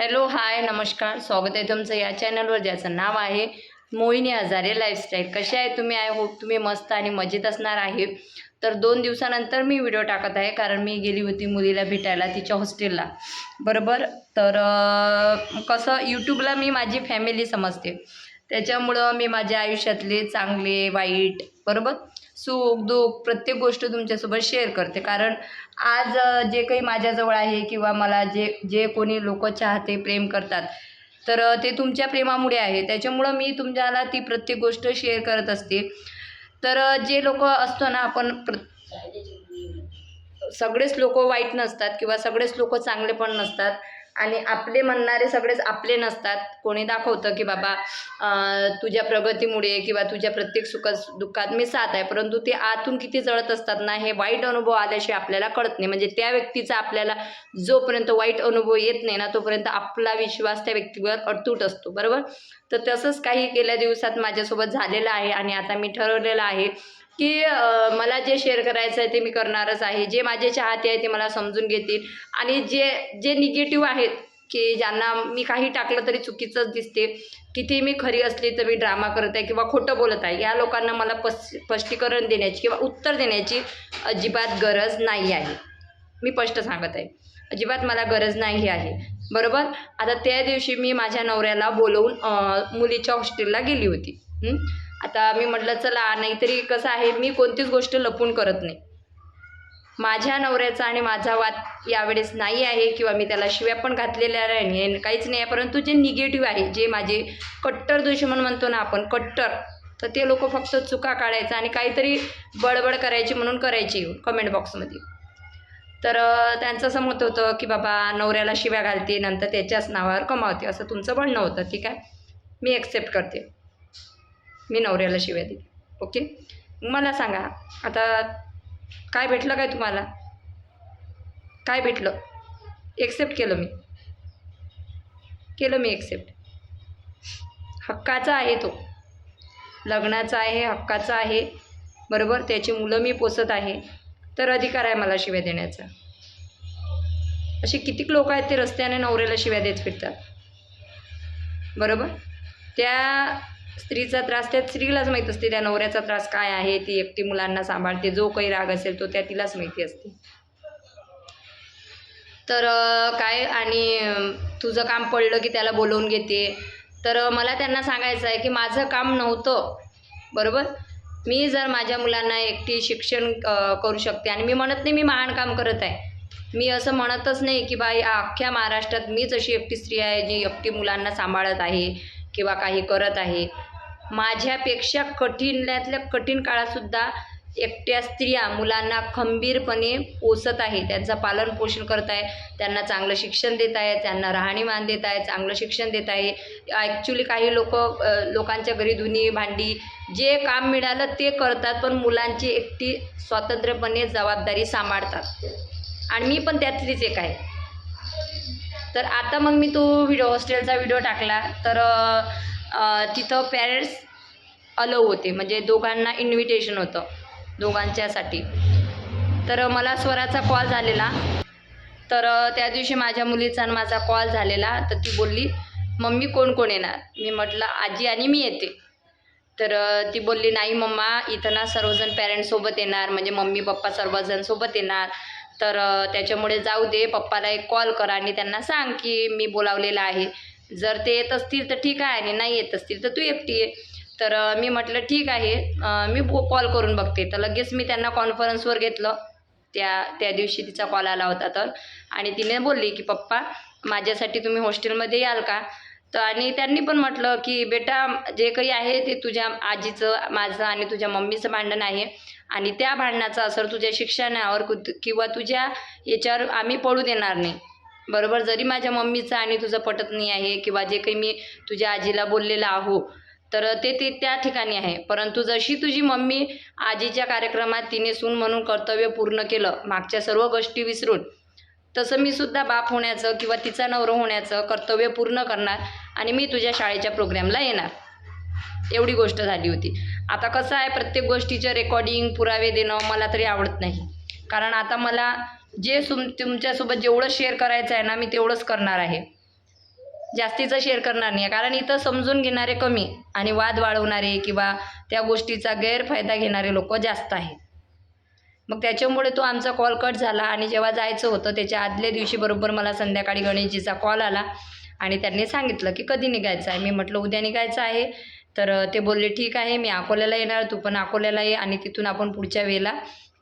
Hello hi नमस्कार. स्वागत आहे तुमचं या चॅनलवर ज्याचं नाव आहे मोहिनी हजारे लाईफस्टाईल कसे आहे तुम्ही? आय होप तुम्ही मस्त आणि मजेत असणार आहे. तर दोन दिवसानंतर मी व्हिडिओ टाकत आहे कारण मी गेली होती मुलीला भेटायला तिच्या हॉस्टेलला बरोबर? तर कसं यूट्यूबला मी माझी फॅमिली समजते. त्याच्यामुळं मी माझ्या आयुष्यातले चांगले वाईट बरोबर? सुख दुःख प्रत्येक गोष्ट तुमच्यासोबत शेअर करते. कारण आज जे काही माझ्याजवळ आहे किंवा मला जे जे कोणी लोक चाहते प्रेम करतात तर ते तुमच्या प्रेमामुळे आहे. त्याच्यामुळं मी तुमच्याला ती प्रत्येक गोष्ट शेअर करत असते. तर जे लोक असतो ना आपण प्र सगळेच लोक वाईट नसतात किंवा सगळेच लोक चांगले पण नसतात. आणि आपले म्हणणारे सगळेच आपले नसतात. कोणी दाखवतं की बाबा तुझ्या प्रगतीमुळे किंवा तुझ्या प्रत्येक सुख दुःखात मी साथ आहे. परंतु ते आतून किती जळत असतात ना हे वाईट अनुभव आल्याशिवाय आपल्याला कळत नाही. म्हणजे त्या व्यक्तीचा आपल्याला जोपर्यंत वाईट अनुभव येत नाही ना तोपर्यंत आपला विश्वास त्या व्यक्तीवर अटूट असतो. बरोबर? तर तसंच काही गेल्या दिवसात माझ्यासोबत झालेलं आहे आणि आता मी ठरवलेलं आहे की मला जे शेअर करायचं आहे ते मी करणारच आहे. जे माझे चाहते आहे ते मला समजून घेतील. आणि जे जे निगेटिव्ह आहेत की ज्यांना मी काही टाकलं तरी चुकीचंच दिसते. किती मी खरी असली तर मी ड्रामा करत आहे किंवा खोटं बोलत आहे. या लोकांना मला पस स्पष्टीकरण देण्याची किंवा उत्तर देण्याची अजिबात गरज नाही आहे. मी स्पष्ट सांगत आहे. अजिबात मला गरज नाही आहे. बरोबर? आता त्या दिवशी मी माझ्या नवऱ्याला बोलवून मुलीच्या हॉस्टेलला गेली होती. हं? आता मी म्हटलं चला नाहीतरी कसं आहे मी कोणतीच गोष्ट लपून करत नाही. माझ्या नवऱ्याचा आणि माझा वाद यावेळेस नाही आहे किंवा मी त्याला शिव्या पण घातलेल्या नाही आहे काहीच नाही आहे परंतु जे निगेटिव्ह आहे जे माझे कट्टर दुश्मन म्हणतो ना आपण कट्टर तर ते लोक फक्त चुका काढायचं आणि काहीतरी बडबड करायची म्हणून करायची कमेंट बॉक्समध्ये तर त्यांचं असं मत होतं की बाबा नवऱ्याला शिव्या घालते नंतर त्याच्याच नावावर कमावते असं तुमचं म्हणणं होतं ठीक आहे? मी ॲक्सेप्ट करते. मी नवऱ्याला शिव्या दिली. ओके मला सांगा आता काय भेटलं काय तुम्हाला? काय भेटलं? एक्सेप्ट केलं मी. केलं मी एक्सेप्ट हक्काचा आहे तो. लग्नाचा आहे हक्काचा आहे. बरोबर? त्याची मुलं मी पोसत आहे. तर अधिकार आहे मला शिव्या देण्याचा. असे कितीक लोक आहेत ते रस्त्याने नवऱ्याला शिव्या देत फिरतात. बरोबर? त्या स्त्रीचा त्रास त्या स्त्रीलाच माहीत असते त्या नवऱ्याचा त्रास काय आहे ती एकटी मुलांना सांभाळते जो काही राग असेल तो त्या तिलाच माहिती असते. तर काय आणि तुझं काम पडलं की त्याला बोलवून घेते. तर मला त्यांना सांगायचं आहे की माझं काम नव्हतं बरोबर? मी जर माझ्या मुलांना एकटी शिक्षण करू शकते आणि मी म्हणत नाही मी महान काम करत आहे. मी असं म्हणतच नाही की बाई अख्ख्या महाराष्ट्रात मीच अशी एकटी स्त्री आहे जी एकटी मुलांना सांभाळत आहे. किंवा काही करत आहे. माझ्यापेक्षा कठीणातल्या कठीण काळातसुद्धा एकट्या स्त्रिया मुलांना खंबीरपणे पोसत आहे. त्यांचं पालन पोषण करत आहे. त्यांना चांगलं शिक्षण देत आहे. त्यांना राहणीमान देत आहे. चांगलं शिक्षण देत आहे. ॲक्च्युली काही लोक लोकांच्या घरी धुनी भांडी जे काम मिळालं ते करतात पण मुलांची एकटी स्वतंत्रपणे जबाबदारी सांभाळतात. आणि मी पण त्यातलीच एक आहे. तर आता मग मी तो व्हिडिओ हॉस्टेलचा व्हिडिओ टाकला. तर तिथं पॅरेंट्स अलव होते. म्हणजे दोघांना इन्व्हिटेशन होतं. दोघांच्यासाठी. तर मला स्वराचा कॉल झालेला. तर त्या दिवशी माझ्या मुलीचा आणि माझा कॉल झालेला. तर ती बोलली मम्मी कोण कोण येणार? मी म्हटलं आजी आणि मी येते. तर ती बोलली नाही मम्मा इथं ना सर्वजण पॅरेंट्ससोबत येणार. म्हणजे मम्मी पप्पा सर्वजण सोबत येणार. तर त्याच्यामुळे जाऊ दे पप्पाला एक कॉल कर आणि त्यांना सांग की मी बोलावलेलं आहे. जर ते येत असतील तर ठीक आहे आणि नाही येत असतील तर तू एकटी आहे तर मी म्हटलं ठीक आहे. मी मी कॉल करून बघते. तर लगेच मी त्यांना कॉन्फरन्सवर घेतलं. त्या त्या दिवशी तिचा कॉल आला होता तर. आणि तिने बोलली की पप्पा माझ्यासाठी तुम्ही हॉस्टेलमध्ये याल का? तर आणि त्यांनी पण म्हटलं की बेटा जे काही आहे ते तुझ्या आजीचं माझं आणि तुझ्या मम्मीचं भांडण आहे आणि त्या भांडणाचा असर तुझ्या शिक्षणावर कु किंवा तुझ्या याच्यावर आम्ही पडू देणार नाही. बरोबर? जरी माझ्या मम्मीचं आणि तुझं पटत नाही आहे किंवा जे काही मी तुझ्या आजीला बोललेलं आहो तर ते ते त्या ठिकाणी आहे. परंतु जशी तुझी मम्मी आजीच्या कार्यक्रमात तिने सून म्हणून कर्तव्य पूर्ण केलं मागच्या सर्व गोष्टी विसरून तसं मी सुद्धा बाप होण्याचं किंवा तिचा नवरं होण्याचं कर्तव्य पूर्ण करणार आणि मी तुझ्या शाळेच्या प्रोग्रॅमला येणार. एवढी गोष्ट झाली होती. आता कसं आहे प्रत्येक गोष्टीचं रेकॉर्डिंग पुरावे देणं मला तरी आवडत नाही. कारण आता मला जे सुम तुमच्यासोबत जेवढं शेअर करायचं आहे ना मी तेवढंच करणार आहे. जास्तीचं शेअर करणार नाही. कारण इथं समजून घेणारे कमी आणि वाद वाढवणारे किंवा त्या गोष्टीचा गैरफायदा घेणारे लोक जास्त आहेत. मग त्याच्यामुळे तो आमचा कॉल कट झाला आणि जेव्हा जायचं होतं त्याच्या आदल्या दिवशी बरोबर मला संध्याकाळी गणेशजीचा कॉल आला. आणि त्यांनी सांगितलं की कधी निघायचं आहे? मी म्हटलं उद्या निघायचं आहे. तर ते बोलले ठीक आहे मी अकोल्याला येणार तू पण अकोल्याला ये आणि तिथून आपण पुढच्या वेळेला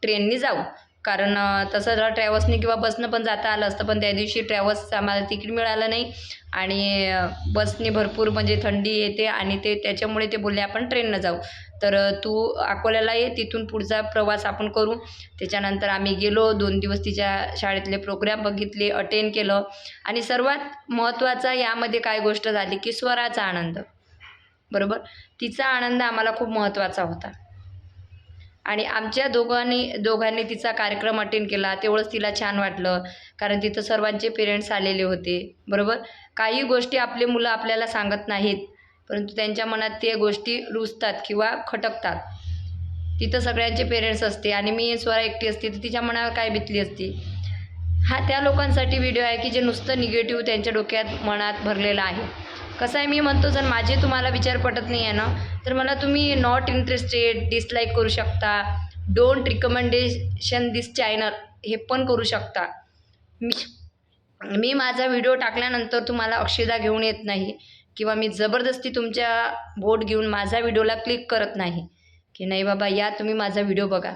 ट्रेननी जाऊ. कारण तसं जरा ट्रॅव्हल्सनी किंवा बसनं पण जाता आलं असतं पण त्या दिवशी ट्रॅव्हल्सचं आम्हाला तिकीट मिळालं नाही. आणि बसने बसनी भरपूर म्हणजे थंडी येते आणि ते त्याच्यामुळे ते बोलले आपण ट्रेननं जाऊ. तर तू अकोल्याला ये तिथून पुढचा प्रवास आपण करू. त्याच्यानंतर आम्ही गेलो दोन दिवस तिच्या शाळेतले प्रोग्राम बघितले अटेंड केलं. आणि सर्वात महत्त्वाचा यामध्ये काय गोष्ट झाली की स्वराचा आनंद. बरोबर? तिचा आनंद आम्हाला खूप महत्त्वाचा होता. आणि आमच्या दोघांनी दोघांनी तिचा कार्यक्रम अटेंड केला. तेवढंच तिला छान वाटलं. कारण तिथं सर्वांचे पेरेंट्स आलेले होते. बरोबर? काही गोष्टी आपले मुलं आपल्याला सांगत नाहीत. परंतु त्यांच्या मनात ते गोष्टी रुजतात किंवा खटकतात. तिथं सगळ्यांचे पेरेंट्स असते आणि मी स्वरा एकटी असते तर तिच्या मनावर काय बितली असती? हा त्या लोकांसाठी व्हिडिओ आहे की जे नुसतं निगेटिव्ह त्यांच्या डोक्यात मनात भरलेलं आहे. कसं आहे मी म्हणतो जर माझे तुम्हाला विचार पटत नाही आहे ना तर मला तुम्ही नॉट इंटरेस्टेड डिसलाईक करू शकता. डोंट रिकमेंडेशन दिस चॅनल हे पण करू शकता. मी मी माझा व्हिडिओ टाकल्यानंतर तुम्हाला अक्षदा घेऊन येत नाही. किंवा मी जबरदस्ती तुमच्या बोट घेऊन माझा व्हिडिओला क्लिक करत नाही. की नाही बाबा या तुम्ही माझा व्हिडिओ बघा.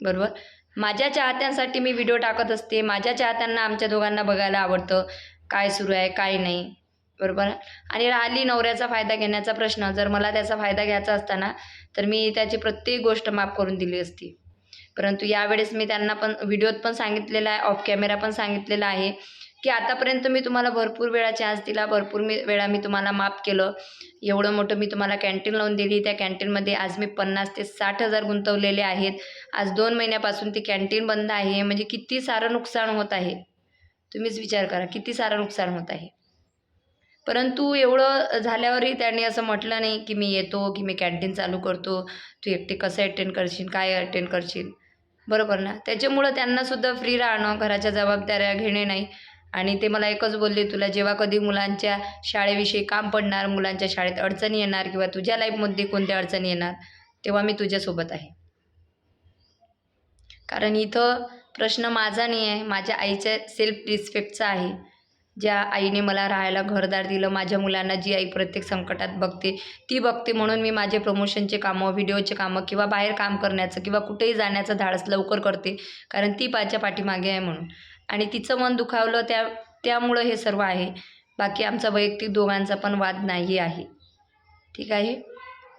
बरोबर? माझ्या चाहत्यांसाठी मी व्हिडिओ टाकत असते. माझ्या चाहत्यांना आमच्या दोघांना बघायला आवडतं. काय सुरू आहे काय नाही. बरोबर? आणि राहिली नवऱ्याचा फायदा घेण्याचा प्रश्न. जर मला त्याचा फायदा घ्यायचा असताना तर मी त्याची प्रत्येक गोष्ट माफ करून दिली असती. परंतु यावेळेस मी त्यांना पण व्हिडिओत पण सांगितलेलं आहे ऑफ कॅमेरा पण सांगितलेला आहे. की आतापर्यंत मी तुम्हाला भरपूर वेळा चान्स दिला भरपूर मी वेळा मी तुम्हाला माफ केलं. एवढं मोठं मी तुम्हाला कॅन्टीन लावून दिली. त्या कॅन्टीनमध्ये आज मी पन्नास ते साठ हजार गुंतवलेले आहेत. आज दोन महिन्यापासून ती कॅन्टीन बंद आहे. म्हणजे किती सारं नुकसान होत आहे? तुम्हीच विचार करा. किती सारं नुकसान होत आहे? परंतु एवढं झाल्यावरही त्यांनी असं म्हटलं नाही की मी येतो की मी कॅन्टीन चालू करतो. तू एकटे कसं अटेंड करशील? काय अटेंड करशील? बरोबर ना? त्याच्यामुळं त्यांनासुद्धा फ्री राहणं घराच्या जबाबदाऱ्या घेणे नाही. आणि ते मला एकच बोलले तुला जेव्हा कधी मुलांच्या शाळेविषयी काम पडणार मुलांच्या शाळेत अडचणी येणार किंवा तुझ्या लाईफमध्ये कोणत्या अडचणी येणार तेव्हा मी तुझ्यासोबत आहे. कारण इथं प्रश्न माझा नाही आहे माझ्या आईच्या सेल्फ रिस्पेक्टचा आहे. ज्या आईने मला राहायला घरदार दिलं माझ्या मुलांना जी आई प्रत्येक संकटात बघते ती बघते म्हणून मी माझे प्रमोशनचे कामं व्हिडिओचे कामं किंवा बाहेर काम करण्याचं किंवा कुठेही जाण्याचं धाडस लवकर करते कारण ती माझ्या पाठीमागे आहे म्हणून. आणि तिचं मन दुखावलं त्या त्यामुळं हे सर्व आहे. बाकी आमचा वैयक्तिक दोघांचा पण वाद नाही आहे. ठीक आहे?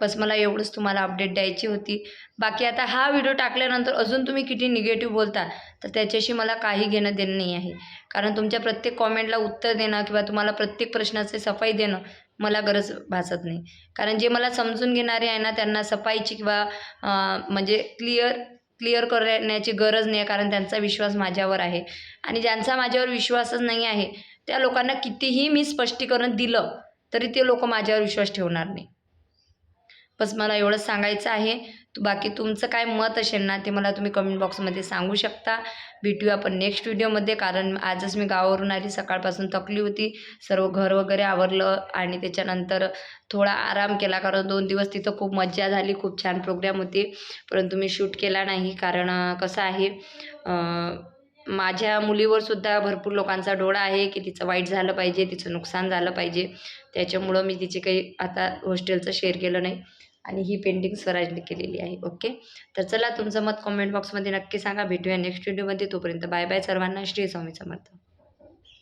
बस मला एवढंच तुम्हाला अपडेट द्यायची होती. बाकी आता हा व्हिडिओ टाकल्यानंतर अजून तुम्ही किती निगेटिव्ह बोलता तर त्याच्याशी मला काही घेणं देणं नाही आहे. कारण तुमच्या प्रत्येक कॉमेंटला उत्तर देणं किंवा तुम्हाला प्रत्येक प्रश्नाचे सफाई देणं मला गरज भासत नाही. कारण जे मला समजून घेणारे आहे ना त्यांना सफाईची किंवा म्हणजे क्लिअर क्लिअर करण्याची गरज नाही आहे कारण त्यांचा विश्वास माझ्यावर आहे. आणि ज्यांचा माझ्यावर विश्वासच नाही आहे त्या लोकांना कितीही मी स्पष्टीकरण दिलं तरी ते लोक माझ्यावर विश्वास ठेवणार नाही. बस मला एवढंच सांगायचं आहे. बाकी तुमचं काय मत असेल ना ते मला तुम्ही कमेंट बॉक्समध्ये सांगू शकता. भेटूया आपण नेक्स्ट व्हिडिओमध्ये कारण आजच मी गावावरून आली सकाळपासून थकली होती. सर्व घर वगैरे आवरलं आणि त्याच्यानंतर थोडा आराम केला कारण दोन दिवस तिथं खूप मज्जा झाली खूप छान प्रोग्राम होते. परंतु मी शूट केला नाही कारण कसं आहे माझ्या मुलीवर सुद्धा भरपूर लोकांचा डोळा आहे की तिचं वाईट झालं पाहिजे तिचं नुकसान झालं पाहिजे. त्याच्यामुळं मी तिचे काही आता हॉस्टेलचं शेअर केलं नाही. आणि ही पेंटिंग स्वराजने केलेली आहे. ओके तर चला तुमचं मत कॉमेंट बॉक्समध्ये नक्की सांगा. भेटूया नेक्स्ट व्हिडिओमध्ये तोपर्यंत बाय बाय सर्वांना. श्री स्वामी समर्थ.